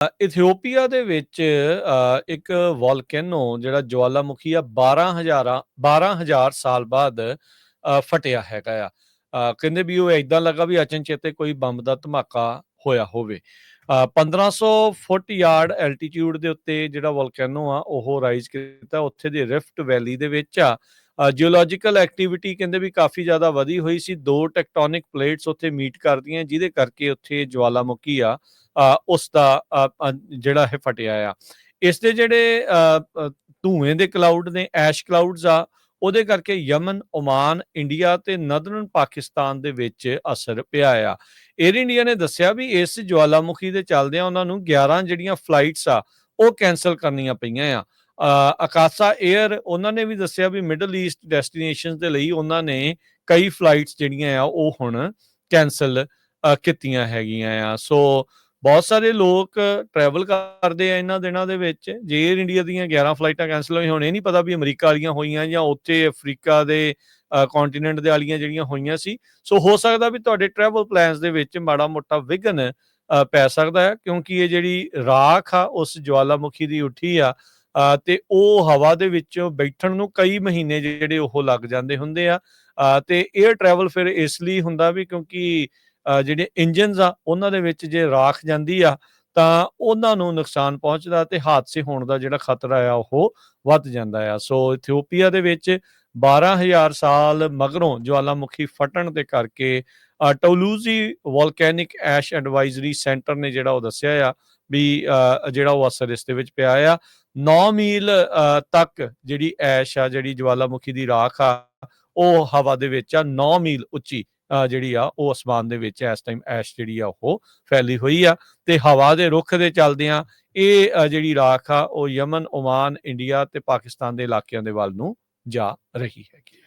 ਅ, ਇਥੀਓਪੀਆ ਦੇ ਵਿੱਚ ਅ, ਇੱਕ ਵੋਲਕੈਨੋ ਜਿਹੜਾ ਜਵਾਲਾਮੁਖੀ ਆ 12000 12000 ਸਾਲ ਬਾਅਦ ਫਟਿਆ ਹੈਗਾ ਆ। ਕਹਿੰਦੇ ਵੀ ਉਹ ਇਦਾਂ ਲੱਗਾ ਵੀ ਅਚਨਚੇਤੇ ਕੋਈ ਬੰਬ ਦਾ ਧਮਾਕਾ ਹੋਇਆ ਹੋਵੇ। ਅ, 1500 ਫੁੱਟ ਯਾਰਡ ਐਲਟੀਟਿਊਡ ਦੇ ਉੱਤੇ ਜਿਹੜਾ ਵੋਲਕੈਨੋ ਆ ਉਹ ਰਾਈਜ਼ ਕੀਤਾ। ਉੱਥੇ ਦੇ ਰਿਫਟ ਵੈਲੀ ਦੇ ਵਿੱਚ ਆ ਜੀਓਲੋਜੀਕਲ ਐਕਟੀਵਿਟੀ ਕਹਿੰਦੇ ਵੀ ਕਾਫੀ ਜ਼ਿਆਦਾ ਵਧੀ ਹੋਈ ਸੀ। ਦੋ ਟੈਕਟੋਨਿਕ ਪਲੇਟਸ ਉੱਥੇ ਮੀਟ ਕਰਦੀਆਂ ਜਿਹਦੇ ਕਰਕੇ ਉੱਥੇ ਜਵਾਲਾਮੁਖੀ ਆ ਅ, ਉਸ ਦਾ ਜਿਹੜਾ ਇਹ ਫਟਿਆ ਆ। ਇਸ ਦੇ ਜਿਹੜੇ ਅ, ਧੂਏ ਦੇ ਕਲਾਊਡ ਨੇ ਐਸ਼ ਕਲਾਊਡਸ ਆ ਉਹਦੇ ਕਰਕੇ ਯਮਨ ਓਮਾਨ ਇੰਡੀਆ ਤੇ ਨਦਰਨ ਪਾਕਿਸਤਾਨ ਦੇ ਵਿੱਚ ਅਸਰ ਪਿਆ ਆ। 에ਅਰ ਇੰਡੀਆ ਨੇ ਦੱਸਿਆ ਵੀ ਇਸ ਜਵਾਲਾਮੁਖੀ ਦੇ ਚੱਲਦਿਆਂ ਉਹਨਾਂ ਨੂੰ 11 ਜਿਹੜੀਆਂ ਫਲਾਈਟਸ ਆ ਉਹ ਕੈਨਸਲ ਕਰਨੀਆਂ ਪਈਆਂ ਆ। ਅ, ਅਕਾਸਾ 에ਅਰ ਉਹਨਾਂ ਨੇ ਵੀ ਦੱਸਿਆ ਵੀ ਮਿਡਲ ਈਸਟ ਡੈਸਟੀਨੇਸ਼ਨਸ ਦੇ ਲਈ ਉਹਨਾਂ ਨੇ ਕਈ ਫਲਾਈਟਸ ਜਿਹੜੀਆਂ ਆ ਉਹ ਹੁਣ ਕੈਨਸਲ ਕੀਤੀਆਂ ਹੈਗੀਆਂ ਆ। ਸੋ ਬਹੁਤ ਸਾਰੇ ਲੋਕ ਟਰੈਵਲ ਕਰਦੇ ਆ ਇਹਨਾਂ ਦਿਨਾਂ ਦੇ ਵਿੱਚ। ਜੇ 에ਅਰ ਇੰਡੀਆ ਦੀਆਂ 11 ਫਲਾਈਟਾਂ ਕੈਨਸਲ ਹੋਈਆਂ ਹੁਣ ਇਹ ਨਹੀਂ ਪਤਾ ਵੀ ਅਮਰੀਕਾ ਵਾਲੀਆਂ ਹੋਈਆਂ ਜਾਂ ਉੱਥੇ ਅਫਰੀਕਾ ਦੇ ਕੰਟੀਨੈਂਟ ਦੇ ਵਾਲੀਆਂ ਜਿਹੜੀਆਂ ਹੋਈਆਂ ਸੀ। ਸੋ ਹੋ ਸਕਦਾ ਵੀ ਤੁਹਾਡੇ ਟਰੈਵਲ ਪਲਾਨਸ ਦੇ ਵਿੱਚ ਮਾੜਾ ਮੋਟਾ ਵਿਘਨ ਪੈ ਸਕਦਾ ਹੈ ਕਿਉਂਕਿ ਇਹ ਜਿਹੜੀ ਰਾਖ ਆ ਉਸ ਜਵਾਲਾਮੁਖੀ ਦੀ ਉੱਠੀ ਆ ਤੇ ਉਹ ਹਵਾ ਦੇ ਵਿੱਚ ਬੈਠਣ ਨੂੰ ਕਈ ਮਹੀਨੇ ਜਿਹੜੇ ਉਹ ਲੱਗ ਜਾਂਦੇ ਹੁੰਦੇ ਆ। ਤੇ 에ਅਰ ਟਰੈਵਲ ਫਿਰ ਇਸ ਲਈ ਹੁੰਦਾ ਵੀ ਕਿਉਂਕਿ ਅ, ਜਿਹੜੇ ਇੰਜਨਸ ਆ ਉਹਨਾਂ ਦੇ ਵਿੱਚ ਜੇ ਰਾਖ ਜਾਂਦੀ ਆ ਤਾਂ ਉਹਨਾਂ ਨੂੰ ਨੁਕਸਾਨ ਪਹੁੰਚਦਾ ਤੇ ਹਾਦਸੇ ਹੋਣ ਦਾ ਜਿਹੜਾ ਖਤਰਾ ਆ ਉਹ ਵੱਧ ਜਾਂਦਾ ਆ। ਸੋ ਇਥੀਓਪੀਆ ਦੇ ਵਿੱਚ 12000 ਸਾਲ ਮਗਰੋਂ ਜਵਾਲਾਮੁਖੀ ਫਟਣ ਦੇ ਕਰਕੇ ਅ, ਟੌਲੂਜ਼ੀ ਵੋਲਕੈਨਿਕ ਐਸ਼ ਐਡਵਾਈਜ਼ਰੀ ਸੈਂਟਰ ਨੇ ਜਿਹੜਾ ਉਹ ਦੱਸਿਆ ਆ ਵੀ ਅ, ਜਿਹੜਾ ਉਹ ਅਸਰ ਇਸ ਦੇ ਵਿੱਚ ਪਿਆ ਆ। 9 ਮੀਲ ਤੱਕ ਜਿਹੜੀ ਐਸ਼ ਆ ਜਿਹੜੀ ਜਵਾਲਾਮੁਖੀ ਦੀ ਰਾਖ ਆ ਉਹ ਹਵਾ ਦੇ ਵਿੱਚ ਆ 9 ਮੀਲ ਉੱਚੀ ਜਿਹੜੀ ਆ, ਉਹ ਅਸਮਾਨ ਦੇ ਵਿੱਚ ਇਸ ਟਾਈਮ ਐਸ਼ ਜਿਹੜੀ ਆ, ਉਹ ਫੈਲੀ ਹੋਈ ਆ ਤੇ ਹਵਾ ਦੇ ਰੁੱਖ ਦੇ ਚੱਲਦਿਆਂ ਇਹ ਜਿਹੜੀ ਰਾਖ ਆ, ਉਹ ਯਮਨ, ਓਮਾਨ, ਇੰਡੀਆ ਤੇ ਪਾਕਿਸਤਾਨ ਦੇ ਇਲਾਕਿਆਂ ਦੇ ਵੱਲ ਨੂੰ ਜਾ ਰਹੀ ਹੈਗੀ।